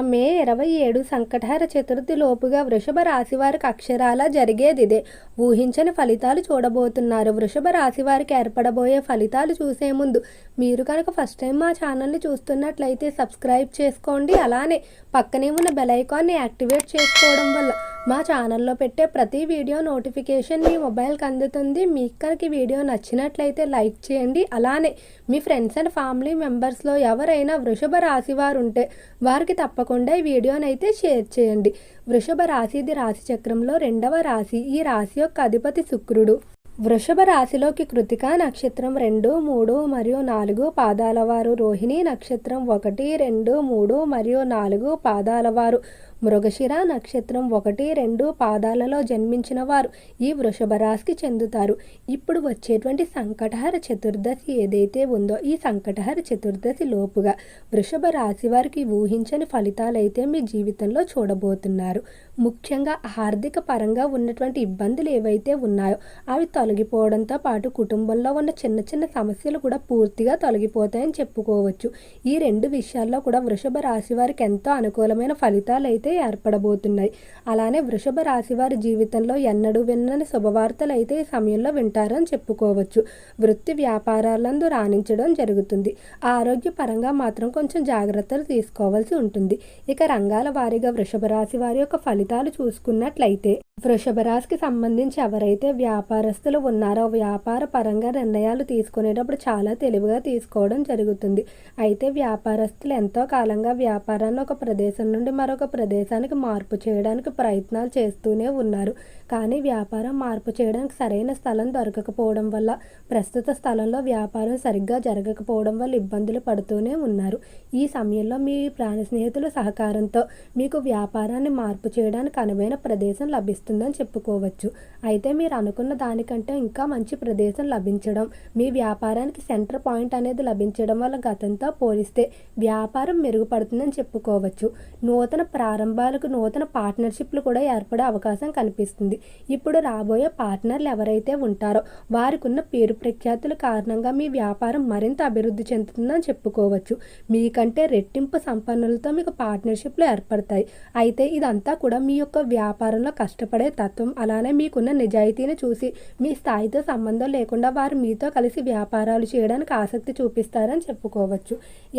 మే ఇరవై ఏడు సంకటహర చతుర్థి లోపుగా వృషభ రాశి వారికి అక్షరాలా జరిగేది ఇదే ఊహించని ఫలితాలు చూడబోతున్నారు. వృషభ రాశి వారికి ఏర్పడబోయే ఫలితాలు చూసే ముందు మీరు కనుక ఫస్ట్ టైం మా ఛానల్ని చూస్తున్నట్లయితే సబ్స్క్రైబ్ చేసుకోండి. అలానే పక్కనే ఉన్న బెల్ ఐకాన్ని యాక్టివేట్ చేసుకోవడం వల్ల మా ఛానల్లో పెట్టే ప్రతి వీడియో నోటిఫికేషన్ మీ మొబైల్కి అందుతుంది. మీకు కనుక వీడియో నచ్చినట్లయితే లైక్ చేయండి. అలానే మీ ఫ్రెండ్స్ అండ్ ఫ్యామిలీ మెంబర్స్లో ఎవరైనా వృషభ రాశి వారు ఉంటే వారికి తప్పకుండా ఈ వీడియోనైతే అయితే షేర్ చేయండి. వృషభ రాశిది రాశిచక్రంలో రాశి చక్రంలో రెండవ రాశి. ఈ రాశి యొక్క అధిపతి శుక్రుడు. వృషభ రాశిలోకి కృతికా నక్షత్రం రెండు మూడు మరియు నాలుగు పాదాల వారు రోహిణి నక్షత్రం ఒకటి రెండు మూడు మరియు నాలుగు పాదాల వారు మృగశిర నక్షత్రం ఒకటి రెండు పాదాలలో జన్మించిన వారు ఈ వృషభ రాశికి చెందుతారు. ఇప్పుడు వచ్చేటువంటి సంకటహర చతుర్దశి ఏదైతే ఉందో ఈ సంకటహర చతుర్దశి లోపుగా వృషభ రాశి వారికి ఊహించని ఫలితాలైతే మీ జీవితంలో చూడబోతున్నారు. ముఖ్యంగా ఆర్థిక పరంగా ఉన్నటువంటి ఇబ్బందులు ఏవైతే ఉన్నాయో అవి తొలగిపోవడంతో పాటు కుటుంబంలో ఉన్న చిన్న చిన్న సమస్యలు కూడా పూర్తిగా తొలగిపోతాయని చెప్పుకోవచ్చు. ఈ రెండు విషయాల్లో కూడా వృషభ రాశి వారికి ఎంతో అనుకూలమైన ఫలితాలు అయితే ఏర్పడబోతున్నాయి. అలానే వృషభ రాశి వారి జీవితంలో ఎన్నడూ విన్నని శుభవార్తలు అయితే ఈ సమయంలో వింటారని చెప్పుకోవచ్చు. వృత్తి వ్యాపారాలందు రాణించడం జరుగుతుంది. ఆరోగ్యపరంగా మాత్రం కొంచెం జాగ్రత్తలు తీసుకోవాల్సి ఉంటుంది. ఇక రంగాల వారీగా వృషభ రాశి వారి యొక్క ఫలితాలు చూసుకున్నట్లయితే వృషభ రాశికి సంబంధించి ఎవరైతే వ్యాపారస్తులు ఉన్నారో వ్యాపార పరంగా నిర్ణయాలు తీసుకునేటప్పుడు చాలా తెలివిగా తీసుకోవడం జరుగుతుంది. అయితే వ్యాపారస్తులు ఎంతో కాలంగా వ్యాపారాన్ని ఒక ప్రదేశం నుండి మరొక ప్రదేశానికి మార్పు చేయడానికి ప్రయత్నాలు చేస్తూనే ఉన్నారు. కానీ వ్యాపారం మార్పు చేయడానికి సరైన స్థలం దొరకకపోవడం వల్ల ప్రస్తుత స్థలంలో వ్యాపారం సరిగ్గా జరగకపోవడం వల్ల ఇబ్బందులు పడుతూనే ఉన్నారు. ఈ సమయంలో మీ ప్రాణ స్నేహితుల సహకారంతో మీకు వ్యాపారాన్ని మార్పు చేయడానికి అనువైన ప్రదేశం లభిస్తుందని చెప్పుకోవచ్చు. అయితే మీరు అనుకున్న దానికంటే ఇంకా మంచి ప్రదేశం లభించడం. మీ వ్యాపారానికి సెంటర్ పాయింట్ అనేది లభించడం వల్ల గతంతో పోలిస్తే వ్యాపారం మెరుగుపడుతుందని చెప్పుకోవచ్చు. నూతన ప్రారంభాలకు నూతన పార్ట్నర్షిప్లు కూడా ఏర్పడే అవకాశం కనిపిస్తుంది. ఇప్పుడు రాబోయే పార్ట్నర్లు ఎవరైతే ఉంటారో వారికి ఉన్న పేరు ప్రఖ్యాతుల కారణంగా మీ వ్యాపారం మరింత అభివృద్ధి చెందుతుందని చెప్పుకోవచ్చు. మీకంటే రెట్టింపు సంపన్నులతో మీకు పార్ట్నర్షిప్లు ఏర్పడతాయి. అయితే ఇదంతా కూడా మీ యొక్క వ్యాపారంలో కష్టపడే తత్వం. అలానే మీకున్న నిజాయితీని చూసి మీ స్థాయితో సంబంధం లేకుండా వారు మీతో కలిసి వ్యాపారాలు చేయడానికి ఆసక్తి చూపిస్తారని చెప్పుకోవచ్చు.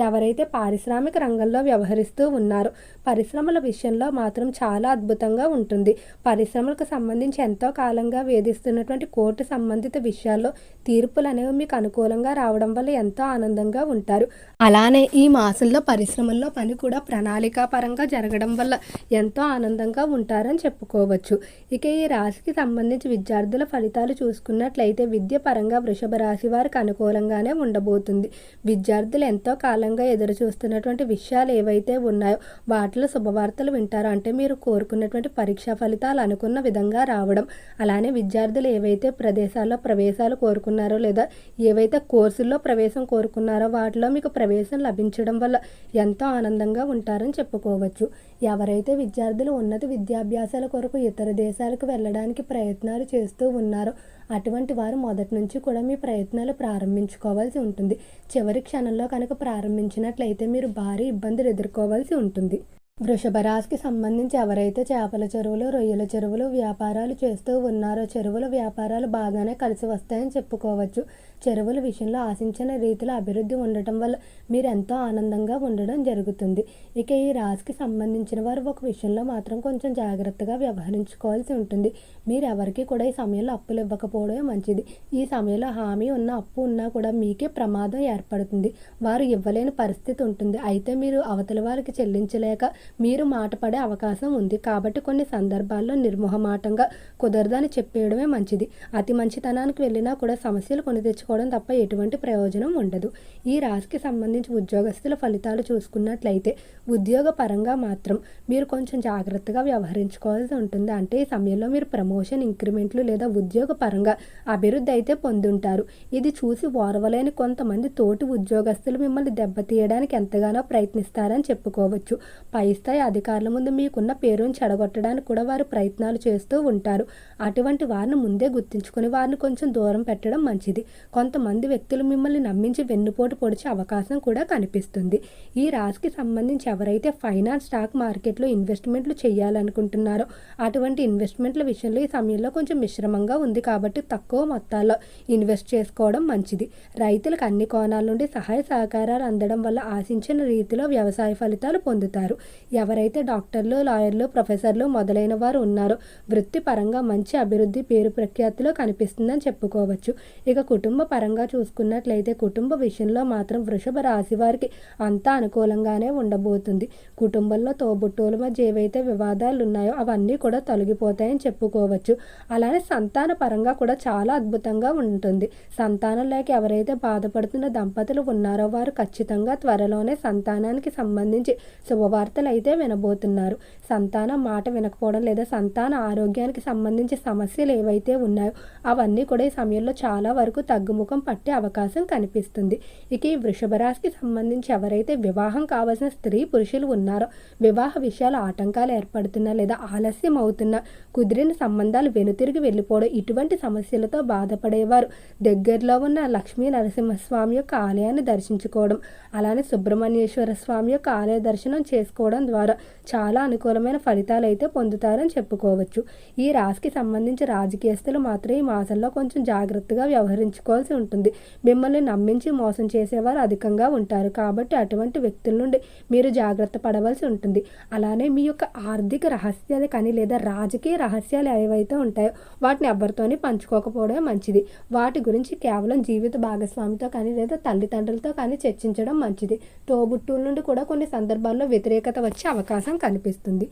ఎవరైతే పారిశ్రామిక రంగంలో వ్యవహరిస్తూ ఉన్నారో పరిశ్రమల విషయంలో మాత్రం చాలా అద్భుతంగా ఉంటుంది. పరిశ్రమలకు సంబంధించి ఎంతో కాలంగా వేధిస్తున్నటువంటి కోర్టు సంబంధిత విషయాల్లో తీర్పులు అనేవి మీకు అనుకూలంగా రావడం వల్ల ఎంతో ఆనందంగా ఉంటారు. అలానే ఈ మాసంలో పరిశ్రమల్లో పని కూడా ప్రణాళికాపరంగా జరగడం వల్ల ఎంతో ఆనందంగా ఉంటారని చెప్పుకోవచ్చు. ఇక ఈ రాశికి సంబంధించి విద్యార్థుల ఫలితాలు చూసుకున్నట్లయితే విద్య పరంగా వృషభ రాశి వారికి అనుకూలంగానే ఉండబోతుంది. విద్యార్థులు ఎంతో కాలంగా ఎదురు చూస్తున్నటువంటి విషయాలు ఏవైతే ఉన్నాయో వాటిలో శుభవార్తలు వింటారు? అంటే మీరు కోరుకున్నటువంటి పరీక్షా ఫలితాలు అనుకున్న విధంగా రావడం. అలానే విద్యార్థులు ఏవైతే ప్రదేశాల్లో ప్రవేశాలు కోరుకున్నారో లేదా ఏవైతే కోర్సుల్లో ప్రవేశం కోరుకున్నారో వాటిలో మీకు ప్రవేశం లభించడం వల్ల ఎంతో ఆనందంగా ఉంటారని చెప్పుకోవచ్చు. ఎవరైతే విద్యార్థులు ఉన్నత విద్యాభ్యాసాల కొరకు ఇతర దేశాలకు వెళ్ళడానికి ప్రయత్నాలు చేస్తూ ఉన్నారో అటువంటి వారు మొదటి నుంచి కూడా మీ ప్రయత్నాలు ప్రారంభించుకోవాల్సి ఉంటుంది. చివరి క్షణంలో కనుక ప్రారంభించినట్లయితే మీరు భారీ ఇబ్బందులు ఎదుర్కోవాల్సి ఉంటుంది. వృషభ రాశికి సంబంధించి ఎవరైతే చేపల చెరువులు రొయ్యల చెరువులు వ్యాపారాలు చేస్తూ ఉన్నారో చెరువుల వ్యాపారాలు బాగానే కలిసి వస్తాయని చెప్పుకోవచ్చు. చెరువుల విషయంలో ఆశించిన రీతిలో అభివృద్ధి ఉండటం వల్ల మీరు ఎంతో ఆనందంగా ఉండడం జరుగుతుంది. ఇక ఈ రాశికి సంబంధించిన వారు ఒక విషయంలో మాత్రం కొంచెం జాగ్రత్తగా వ్యవహరించుకోవాల్సి ఉంటుంది. మీరు ఎవరికి కూడా ఈ సమయంలో అప్పులు ఇవ్వకపోవడమే మంచిది. ఈ సమయంలో హామీ ఉన్న అప్పు ఉన్నా కూడా మీకే ప్రమాదం ఏర్పడుతుంది. వారు ఇవ్వలేని పరిస్థితి ఉంటుంది. అయితే మీరు అవతల వారికి చెల్లించలేక మీరు మాట పడే అవకాశం ఉంది. కాబట్టి కొన్ని సందర్భాల్లో నిర్మోహమాటంగా కుదరదని చెప్పేయడమే మంచిది. అతి మంచితనానికి వెళ్ళినా కూడా సమస్యలు కొని తెచ్చుకోవడం తప్ప ఎటువంటి ప్రయోజనం ఉండదు. ఈ రాశికి సంబంధించి ఉద్యోగస్తుల ఫలితాలు చూసుకున్నట్లయితే ఉద్యోగ పరంగా మాత్రం మీరు కొంచెం జాగ్రత్తగా వ్యవహరించుకోవాల్సి ఉంటుంది. అంటే ఈ సమయంలో మీరు ప్రమోషన్ ఇంక్రిమెంట్లు లేదా ఉద్యోగ పరంగా అభివృద్ధి అయితే పొందుంటారు. ఇది చూసి ఓర్వలేని కొంతమంది తోటి ఉద్యోగస్తులు మిమ్మల్ని దెబ్బతీయడానికి ఎంతగానో ప్రయత్నిస్తారని చెప్పుకోవచ్చు. పై స్థాయి అధికారుల ముందు మీకున్న పేరును చెడగొట్టడానికి కూడా వారు ప్రయత్నాలు చేస్తూ ఉంటారు. అటువంటి వారిని ముందే గుర్తించుకొని వారిని కొంచెం దూరం పెట్టడం మంచిది. కొంతమంది వ్యక్తులు మిమ్మల్ని నమ్మించి వెన్నుపోటు పొడిచే అవకాశం కూడా కనిపిస్తుంది. ఈ రాశికి సంబంధించి ఎవరైతే ఫైనాన్స్ స్టాక్ మార్కెట్లో ఇన్వెస్ట్మెంట్లు చేయాలనుకుంటున్నారో అటువంటి ఇన్వెస్ట్మెంట్ల విషయంలో ఈ సమయంలో కొంచెం మిశ్రమంగా ఉంది కాబట్టి తక్కువ మొత్తాల్లో ఇన్వెస్ట్ చేసుకోవడం మంచిది. రైతులకు అన్ని కోణాల నుండి సహాయ సహకారాలు అందడం వల్ల ఆశించిన రీతిలో వ్యవసాయ ఫలితాలు పొందుతారు. ఎవరైతే డాక్టర్లు లాయర్లు ప్రొఫెసర్లు మొదలైన వారు ఉన్నారో వృత్తిపరంగా మంచి అభివృద్ధి పేరు ప్రఖ్యాతిలో కనిపిస్తుందని చెప్పుకోవచ్చు. ఇక కుటుంబ పరంగా చూసుకున్నట్లయితే కుటుంబ విషయంలో మాత్రం వృషభ రాశి వారికి అంతా అనుకూలంగానే ఉండబోతుంది. కుటుంబంలో తోబుట్టువుల మధ్య ఏవైతే వివాదాలు ఉన్నాయో అవన్నీ కూడా తొలగిపోతాయని చెప్పుకోవచ్చు. అలానే సంతాన పరంగా కూడా చాలా అద్భుతంగా ఉంటుంది. సంతానం లేక ఎవరైతే బాధపడుతున్న దంపతులు ఉన్నారో వారు ఖచ్చితంగా త్వరలోనే సంతానానికి సంబంధించి శుభవార్తలు అయితే వినబోతున్నారు. సంతానం మాట వినకపోవడం లేదా సంతాన ఆరోగ్యానికి సంబంధించి సమస్యలు ఏవైతే ఉన్నాయో అవన్నీ కూడా ఈ సమయంలో చాలా వరకు తగ్గుముఖం పట్టే అవకాశం కనిపిస్తుంది. ఇక ఈ వృషభరాశికి సంబంధించి ఎవరైతే వివాహం కావాల్సిన స్త్రీ పురుషులు ఉన్నారో వివాహ విషయాలు ఆటంకాలు ఏర్పడుతున్నా లేదా ఆలస్యం అవుతున్నా కుదిరిన సంబంధాలు వెనుతిరిగి వెళ్ళిపోవడం ఇటువంటి సమస్యలతో బాధపడేవారు. దగ్గరలో ఉన్న లక్ష్మీ నరసింహస్వామి యొక్క ఆలయాన్ని దర్శించుకోవడం అలానే సుబ్రహ్మణ్యేశ్వర స్వామి యొక్క ఆలయ దర్శనం చేసుకోవడం ద్వారా చాలా అనుకూలమైన ఫలితాలు అయితే పొందుతారని చెప్పుకోవచ్చు. ఈ రాశికి సంబంధించి రాజకీయస్తులు మాత్రం ఈ మాసంలో కొంచెం జాగ్రత్తగా వ్యవహరించుకోవాల్సి ఉంటుంది. మిమ్మల్ని నమ్మించి మోసం చేసేవారు అధికంగా ఉంటారు. కాబట్టి అటువంటి వ్యక్తుల నుండి మీరు జాగ్రత్త పడవలసి ఉంటుంది. అలానే మీ యొక్క ఆర్థిక రహస్యాలు కానీ లేదా రాజకీయ రహస్యాలు ఏవైతే ఉంటాయో వాటిని ఎవరితోనే పంచుకోకపోవడమే మంచిది. వాటి గురించి కేవలం జీవిత భాగస్వామితో కానీ లేదా తల్లిదండ్రులతో కానీ చర్చించడం మంచిది. తోబుట్టుల నుండి కూడా కొన్ని సందర్భాల్లో వ్యతిరేకత మార్చే అవకాశం కనిపిస్తుంది.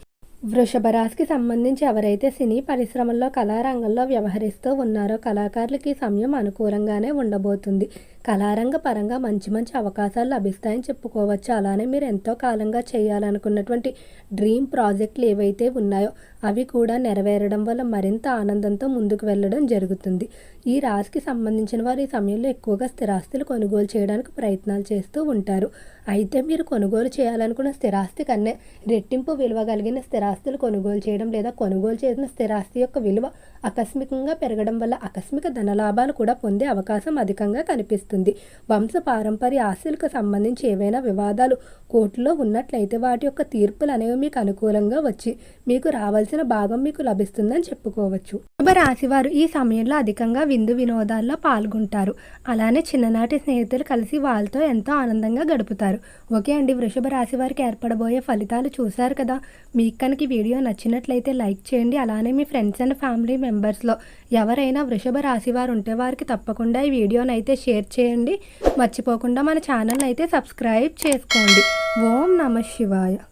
వృషభ రాశికి సంబంధించి ఎవరైతే సినీ పరిశ్రమల్లో కళారంగంలో వ్యవహరిస్తూ ఉన్నారో కళాకారులకి సమయం అనుకూలంగానే ఉండబోతుంది. కళారంగ పరంగా మంచి మంచి అవకాశాలు లభిస్తాయని చెప్పుకోవచ్చు. అలానే మీరు ఎంతో కాలంగా చేయాలనుకున్నటువంటి డ్రీమ్ ప్రాజెక్టులు ఏవైతే ఉన్నాయో అవి కూడా నెరవేరడం వల్ల మరింత ఆనందంతో ముందుకు వెళ్ళడం జరుగుతుంది. ఈ రాశికి సంబంధించిన వారు ఈ సమయంలో ఎక్కువగా స్థిరాస్తులు కొనుగోలు చేయడానికి ప్రయత్నాలు చేస్తూ ఉంటారు. అయితే మీరు కొనుగోలు చేయాలనుకున్న స్థిరాస్తి కన్నా రెట్టింపు విలువ కలిగిన స్థిరాస్తులు కొనుగోలు చేయడం లేదా కొనుగోలు చేసిన స్థిరాస్తి యొక్క విలువ ఆకస్మికంగా పెరగడం వల్ల ఆకస్మిక ధనలాభాలు కూడా పొందే అవకాశం అధికంగా కనిపిస్తుంది. వంశ పారంపర్య ఆస్తులకు సంబంధించి ఏవైనా వివాదాలు కోర్టులో ఉన్నట్లయితే వాటి యొక్క తీర్పులు అనేవి మీకు అనుకూలంగా వచ్చి మీకు రావాల్సిన భాగం మీకు లభిస్తుందని చెప్పుకోవచ్చు. రాశివారు ఈ సమయంలో అధికంగా విందు వినోదాల్లో పాల్గొంటారు. అలానే చిన్ననాటి స్నేహితులు కలిసి వాళ్ళతో ఎంతో ఆనందంగా గడుపుతారు. ఓకే అండి వృషభ రాశి వారికి ఏర్పడబోయే ఫలితాలు చూశారు కదా? మీకు కనుక వీడియో నచ్చినట్లయితే లైక్ చేయండి. అలానే మీ ఫ్రెండ్స్ అండ్ ఫ్యామిలీ మెంబర్స్లో ఎవరైనా వృషభ రాశి వారు ఉంటే వారికి తప్పకుండా ఈ వీడియోని అయితే షేర్ చేయండి. మర్చిపోకుండా మన ఛానల్ అయితే సబ్స్క్రైబ్ చేసుకోండి. ఓం నమ శివాయ.